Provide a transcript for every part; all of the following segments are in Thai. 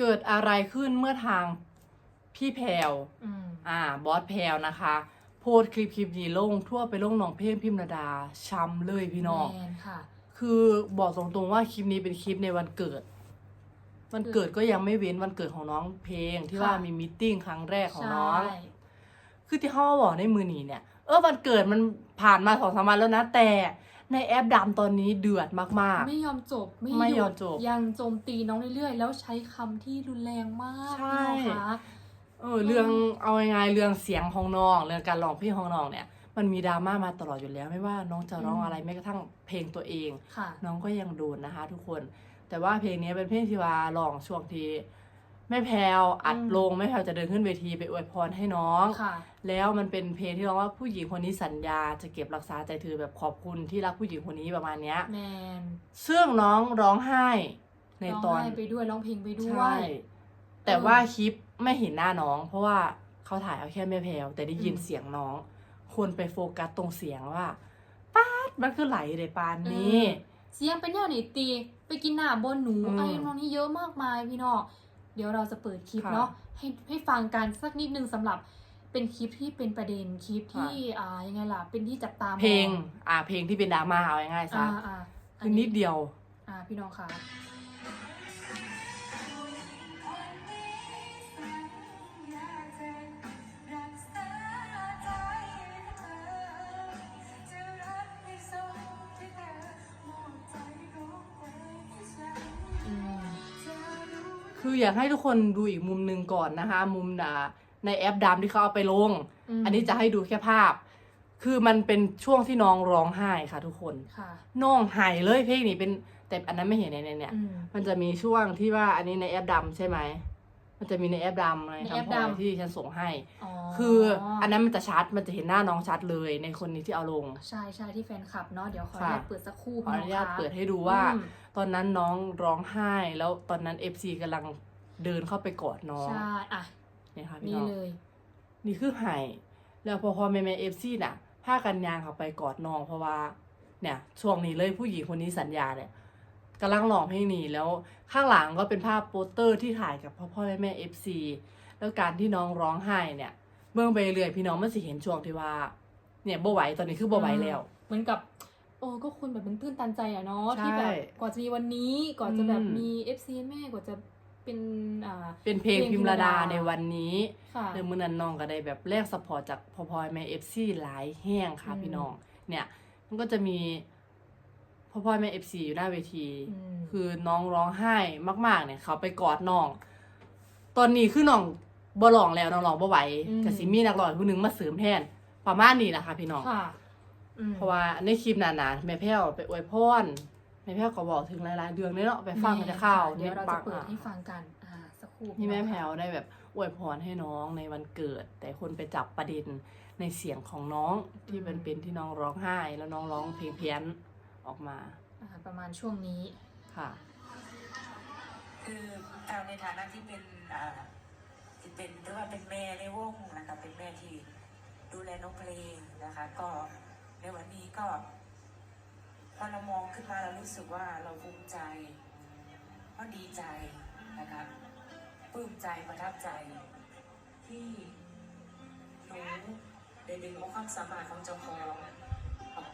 เกิดอะไรขึ้นเมื่อทางพี่แพรวอืมอ่า บอสแพรวนะคะ โพสต์คลิปคลิปนี้ลงทั่วไปลงน้องเพลงพิมรดา ช้ำเลยพี่น้องแมนค่ะ คือบอกตรงๆว่าคลิปนี้เป็นคลิปในวันเกิด วันเกิดก็ยังไม่เว้นวันเกิดของน้องเพลงที่ค่ะว่ามีมิทติ้งครั้งแรกของใช่น้อง คือที่เขาบอกในมือนีเนี่ย เออวันเกิดมันผ่านมาสองสามวันแล้วนะแต่ ในแอปดำตอนนี้เดือดมาก ไม่ยอมจบไม่ไม่หยอมจบ ยังโจมตีน้องเรื่อยๆ แล้วใช้คำที่รุนแรงมากใช่ พี่น้องคะ ๆ เออ เรื่องเอายังไงเรื่องเสียงของน้องเรื่องการร้องเพลงของน้องเนี่ย มันมีดราม่ามาตลอดอยู่แล้ว ไม่ว่าน้องจะร้องอะไรแม้กระทั่งเพลงตัวเอง ค่ะ น้องก็ยังโดนนะคะ ทุกคน แต่ว่าเพลงนี้เป็นเพลงที่ว่าร้องช่วงที่ แม่แพลวอัดอืมลงแม่แพลวจะเดินขึ้นเวทีไปอวยพรให้น้องค่ะแล้วมันเป็นเพลงที่ร้องว่าผู้หญิงคนนี้สัญญาจะเก็บรักษาใจเธอแบบขอบคุณที่รักผู้หญิงคนนี้ประมาณเนี้ยแมนซึ่งน้องร้องไห้ในร้องตอนไห้ไปด้วยร้องเพลงไปด้วใช่ยแต่ว่าคลิปไม่เห็นหน้าน้อง เพราะว่าเขาถ่ายเอาแค่แม่แพลวแต่ได้ยินอืมเสียงน้อง คนไปโฟกัสตรงเสียงว่าป๊าดมันคือไหลเลยปานนี้ เสียงเป็นแนวไหนตีไปกินหน้าบนหนูอืมอะไรน้องนี้เยอะมากมายพี่น้อง เดี๋ยวเราจะเปิดคลิปค่ะเนาะให้ให้ฟังกันสักนิดนึงสำหรับเป็นคลิปที่เป็นประเด็นคลิปที่อ่ายังไงล่ะเป็นที่จับตามองเพลง อ่า เพลงที่เป็นดราม่าเอาง่ายๆซะอ่าอ่าคือนิดเดียว อ่าพี่น้องค่ะ คืออยากให้ทุกคนดูอีกมุมหนึ่งก่อนนะคะ มุมอ่าในแอปดำที่เขาเอาไปลงมอันนี้จะให้ดูแค่ภาพ คือมันเป็นช่วงที่น้องร้องไห้ค่ะ ทุกคนค่ะน้องไห้เลยเพลงนี้เป็นแต่อันนั้นไม่เห็นในในเนี่ยอืมมันจะมีช่วงที่ว่าอันนี้ในแอปดำใช่ไหม มันจะมีในแอปดำในในแอปคำพอยดำ ที่ฉันส่งให้อ๋อคืออันนั้นมันจะชัดมันจะเห็นหน้าน้องชัดเลยในคนนี้ที่เอาลง ใช่ใช่ที่แฟนคลับเนาะเดี๋ยวขออนุค่ะญาตเปิดสักครู่ขอพี่อน้องนุญาตคะเปิดให้ดูว่าอืมตอนนั้นน้องร้องไห้ แล้วตอนนั้น FC กำลังเดินเข้าไปกอดน้องใช่อะเนี่ยค่ะพี่นี่น้องเลย นี่คือไห้แล้วพอพอแม่แม่เอฟซีน่ะผ้ากันยางเขาไปกอดน้องเพราะว่า เนี่ยช่วงนี้เลยผู้หญิงคนนี้สัญญาเนี่ย กำลังร้องเพลงนี้แล้วข้างหลังก็เป็นภาพโปสเตอร์ที่ถ่ายกับพ่อพ่อแม่แม่เอฟซีแล้วการที่น้องร้องไห้เนี่ยเบื้องไปเรื่อยพี่น้องมันสิเห็นช่วงที่ว่า เนี่ยบ่ไหวตอนนี้คือบ่ไหวแล้ว เหมือนกับโอ้ก็คุณแบบมันตื้นตันใจอะเนาะใช่ที่แบบกว่าจะมีวันนี้กว่าจะแบบอืมมี FC แม่กว่าจะเป็นอ่าเป็นเพลงเพลงพิมรดาพิมรดาในวันนี้ค่ะเดือนมือนันน้องก็ได้แบบแลกสปอร์ตจากพอพอยแม่เอฟซีหลายแห้งค่ะอืมพี่น้องเนี่ยมันก็จะมี พ่อพ่อแม่เอฟซีอยู่หน้าเวทีมคือน้องร้องไห้มาก ๆ เนี่ย เขาไปกอดน้อง ตอนนี้คือน้องบ่ร้องแล้วน้องร้องบ่ไหวอืมกสิมีนักร้องผู้หนึงมาเสริมแทนประมาณนี้นะคะพี่น้อง ค่ะอืม เพราะว่าในคลิปนั้นนะแม่แพ้วไปอวยพรแม่แพ้วก็บอกถึงหลายๆเดือนเลยเนาะไปฟังจะเข้าเดี๋ยวเราจะเปิดอ่ให้ฟังกัน อ่า สักครู่นี่แม่พี่แพน้ลองวได้แบบอวยพรให้น้องในวันเกิด แต่คนไปจับประเด็นในเสียงของน้องที่เป็นเป็นที่น้องร้องไห้แล้วน้องร้องเพลงเพี้ยน ออกมาอ่าประมาณช่วงนี้ค่ะ คือเอาในฐานะที่เป็นอ่าที่เป็นหรือว่าเป็นแม่ในวงนะคะเป็นแม่ที่ดูแลน้องเพลงนะคะ ก็ในวันนี้ก็พอเรามองขึ้นมาเรารู้สึกว่าเราภูมิใจก็ดีใจนะคะปลื้มใจประทับใจ ที่หนูได้ดึงเอาความสามารถของเจ้าของ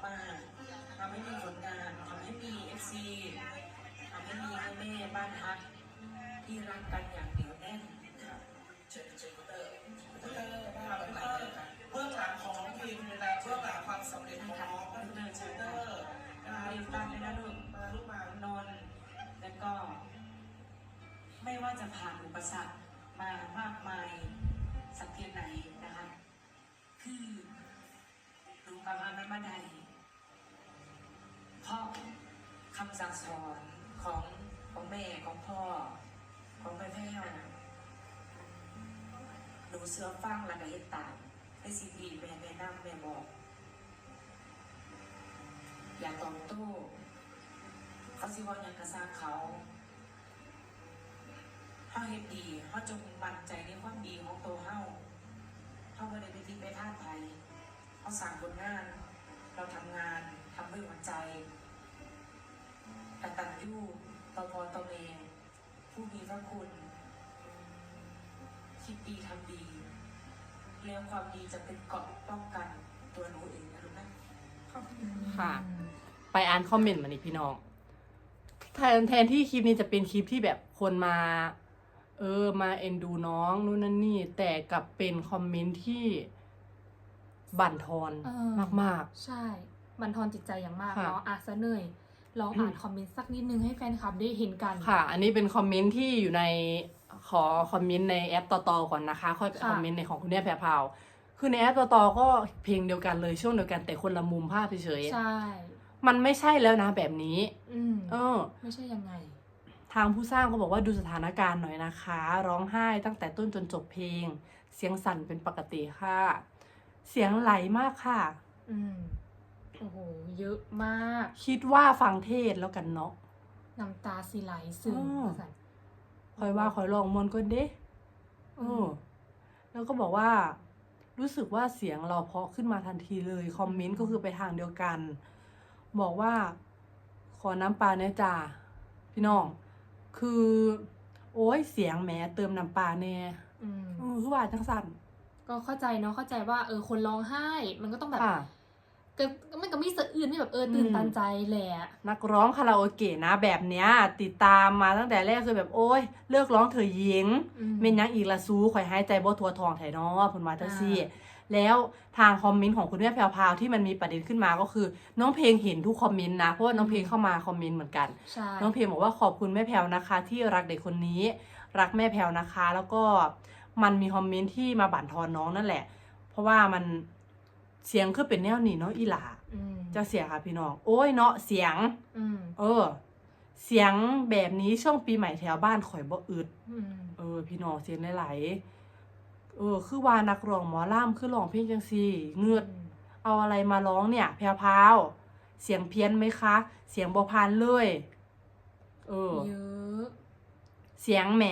ออกมาทำให้มีผลงานทำให้มีเอฟซีทำให้มีแม่แม่บ้านฮักที่รักกันอย่างเหนียวแน่นครับเชิญเชิญเตอร์เตอร์บ้านไหนครับเบื้องหลังของน้องพิมพ์นะเบื้องหลังความสำเร็จของน้องก็คือเชนเตอร์นะมาคะอยู่ตามไปนะลูกมาลูกมานนท์แล้วก็ ไม่ว่าจะผ่านอุปสรรคมามากมายสักเพียงไหนนะคะ คือรู้ประมาณนั้นมาได้เพราะ คำสั่งสอนของของแม่ของพ่อ ของแม่แพ้วหนูเสื้อฟังแล้วก็เฮ็ดตามในสิ่งที่แม่แนะนำแม่บอก อย่าตอบโต้เขาสิว่าอย่างกระสร้างเขาเฮาเฮ็ดดีเฮาจงมั่นใจในความดีของตัวเฮาเฮาบ่ได้ไปทิ้งไปท่าไทยเฮาสั่งผลงาน เราทำงานทำด้วยหัวใจ กตัญญูต่อพอต่อแม่ผู้มีพระคุณ คิดดีทำดีแล้วความดีจะเป็นเกราะป้องกันตัวหนูเองนะลูกนะขอบคุณค่ะ ไปอ่านคอมเมนต์มานี่พี่น้องแทนแทนที่คลิปนี้จะเป็นคลิปที่แบบคนมา เออมาเอ็นดูน้องนู่นนั่นนี่ แต่กลับเป็นคอมเมนต์ที่บั่นทอนเออ มาก ใช่ บันทอนจิตใจอย่างมากค่ะ เนาะอะซะเหนื่อย ลองอ่านคอมเมนต์สักนิดนึงให้แฟนคลับได้เห็นกันๆค่ะ อันนี้เป็นคอมเมนต์ที่อยู่ในขอคอมเมนต์ในแอปต่อๆก่อนนะคะ ค่อยไปค่ะคอมเมนต์ในของคุณแม่แพรพราวคือในแอปต่อๆก็เพลงเดียวกันเลยช่วงเดียวกันแต่คนละมุมภาพเฉยใช่ๆมันไม่ใช่แล้วนะแบบนี้ อืมเออ ไม่ใช่ยังไง ทางผู้สร้างก็บอกว่าดูสถานการณ์หน่อยนะคะ ร้องไห้ตั้งแต่ต้นจนจบเพลง เสียงสั่นเป็นปกติค่ะ เสียงไหลมากค่ะ อืม โอ้โห เยอะมาก คิดว่าฟังเทศแล้วกันเนาะน้ำตาสิไหลซึมอืมว่าซั่นคอยว่าคอยลองมวนก็เด้เออแล้วก็บอกว่า รู้สึกว่าเสียงเราเพราะขึ้นมาทันทีเลย คอมเมนต์ก็คือไปทางเดียวกัน บอกว่า ขอน้ำปลาเนี่ยจ้าพี่น้อง คือ โอ้ยเสียงแหมเติมน้ำปลาแน่อืมเออคือว่าจังสันก็เข้าใจเนาะเข้าใจว่า เออคนร้องไห้ มันก็ต้องแบบค่ะ ก็มันก็มีสะอื่นที่แบบเออตื่นอืมตันใจแหละ นักร้องคาราโอเกะนะแบบเนี้ย ติดตามมาตั้งแต่แรกคือแบบโอ้ยเลิกร้องเถอะหญิงอืมเม่นยังอีกละซูข่อยหายใจบ่ทัวทองไถเนาะเพุ่นว่าจังซี่อ่าแล้วทางคอมเมนต์ของคุณแม่แพรวพราวที่มันมีประเด็นขึ้นมาก็คือ น้องเพลงเห็นทุกคอมเมนต์นะเพราะว่าน้องเพลงเข้ามาคอมเมนต์เหมือนกันใช่น้องเพลงบอกว่าขอบคุณแม่แพรวนะคะ ที่รักเด็กคนนี้ รักแม่แพรวนะคะ แล้วก็มันมีคอมเมนต์ที่มาบั่นทอนน้องนั่นแหละ เพราะว่ามัน เสียงคือเป็นแนวนี้เนาะอีหลาอืมจะเสียค่ะพี่น้องโอ้ยเนาะเสียงอืมเออ เสียงแบบนี้ช่วงปีใหม่แถวบ้านข่อยบ่อึดอืมเออ พี่น้องเสียงไหลๆเออ คือว่านักร้องหมอล่ำคือร้องเพลงจังซี่เงือดเอาอะไรมาร้องเนี่ย แพรวพราวเสียงเพี้ยนไหมคะ เสียงบ่พานเลย เออเยอะเสียงแหม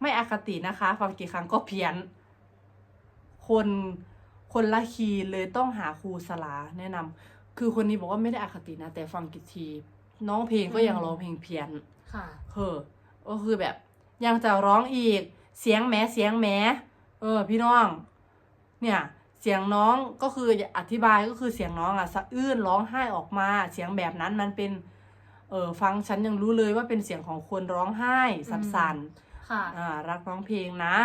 ไม่อคตินะคะ ฟังกี่ครั้งก็เพี้ยน คน คนละคีย์เลยต้องหาครูสลาแนะนำคือคนนี้บอกว่าไม่ได้อคตินะ แต่ฟังกี่ที น้องเพลงก็ยังร้องเพลงเพี้ยนค่ะเฮ้อก็คือแบบ ยังจะร้องอีกเสียงแหมเสียงแหมเออ พี่น้อง เนี่ย เสียงน้องก็คืออธิบายก็คือเสียงน้องอะสะอื้นร้องไห้ออกมา เสียงแบบนั้นมันเป็น เออฟังฉันยังรู้เลยว่าเป็นเสียงของคนร้องไห้สั่นๆค่ะอ่ารักร้องเพลงนะ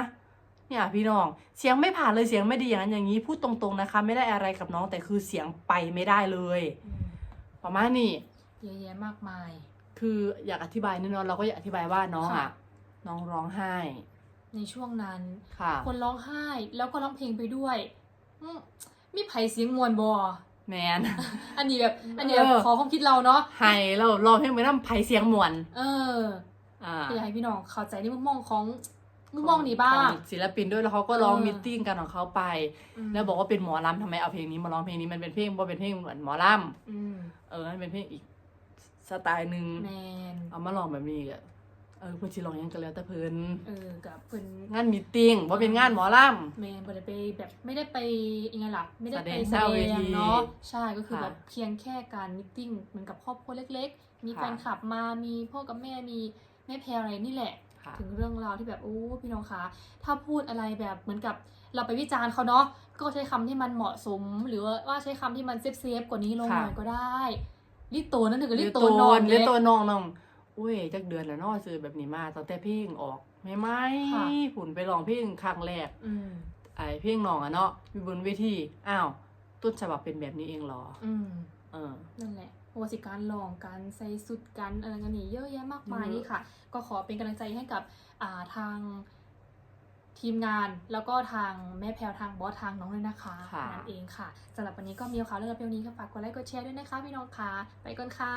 เนี่ยพี่น้องเสียงไม่ผ่านเลยเสียงไม่ดีอย่างนั้นอย่างนี้พูดตรงๆนะคะ ไม่ได้อะไรกับน้องแต่คือเสียงไปไม่ได้เลย อืมประมาณนี้ เยอะแยะมากมาย คืออยากอธิบายแน่นอนเราก็อยากอธิบายว่าน้องค่ะ อะ น้องร้องไห้ในช่วงนั้น ค่ะคนร้องไห้แล้วก็ร้องเพลงไปด้วยอืมมีไผเสียงมวนบอ แมน อันนี้แบบ อันนี้แบบเออ ขอความคิดเราเนาะ ไห้เราร้องเพลงไปน้ำไผเสียงมวน เออ อ่า อยากให้พี่น้องเข้าใจในมุมมองของ มุมมองนี้บ้างของศิลปินด้วยแล้วเขาก็ร้องเออมิทติ้งกันของเขาไปมแล้วบอกว่าเป็นหมอลำทำไมเอาเพลงนี้มาร้องเพลงนี้มันเป็นเพลงว่าเป็นเพลงเหมือนหมอลอืมำเออมันเป็นเพลงอีกสไตล์หนึ่งแมนเอามาลองแบบนี้ก็เออเพื่อนชิลองหยังกันแล้วแต่เพิ่นเออกับเพิ่นงานมีตติ้งว่าเป็นงานหมอล แมนบ่ได้ไปแบบไม่ได้ไปยังไงล่ะไม่ได้ไปแสแสดงดหน้าเวทีงเนาะใช่ก็คือค่ะแบบเพียงแค่การมิทติ้งเหมือนกับครอบครัวเล็ก ๆ มีค่ะแฟนคลับมามีพ่อกับแม่มีแม่แพรอะไรนี่แหละำค่ะ ถึงเรื่องราวที่แบบโอ้พี่น้องคะถ้าพูดอะไรแบบเหมือนกับเราไปวิจารณ์เขาเนาะก็ใช้คำที่มันเหมาะสม หรือว่าใช้คำที่มันเซฟเซฟๆกว่านี้ลงหค่ะน่อยก็ได้รีบโตนั่นถึงกับเรีรียบกโตตัวนอนเรียกเลยตัวน้องน้องอุ้ยจักเดือนแล้วเนาะซื้อแบบนี้มาตั้งแต่เพลงออกไม่ไหมค่ะผุนไปลองเพลงครั้งแรกอืมไอเพลงน้องอะเนาะอยู่บนเวทีอ้าวต้นฉบับเป็นแบบนี้เองเหรออืมเออนั่น แหละโอสิการลองการใส่สุดกันอะไรกันนี่เยอะแยะมากมายเยอะนี่ค่ะ ก็ขอเป็นกำลังใจให้กับอ่าทางทีมงานแล้วก็ทางแม่แพลวทางบอสทางน้องด้วยนะคะค่ะนั่นเองค่ะสำหรับวันนี้ก็มีข่าวเรื่องราวเพียงนี้ก็ฝากกดไลค์กดแชร์ด้วยนะคะพี่น้องค่ะไปก่อนค่ะ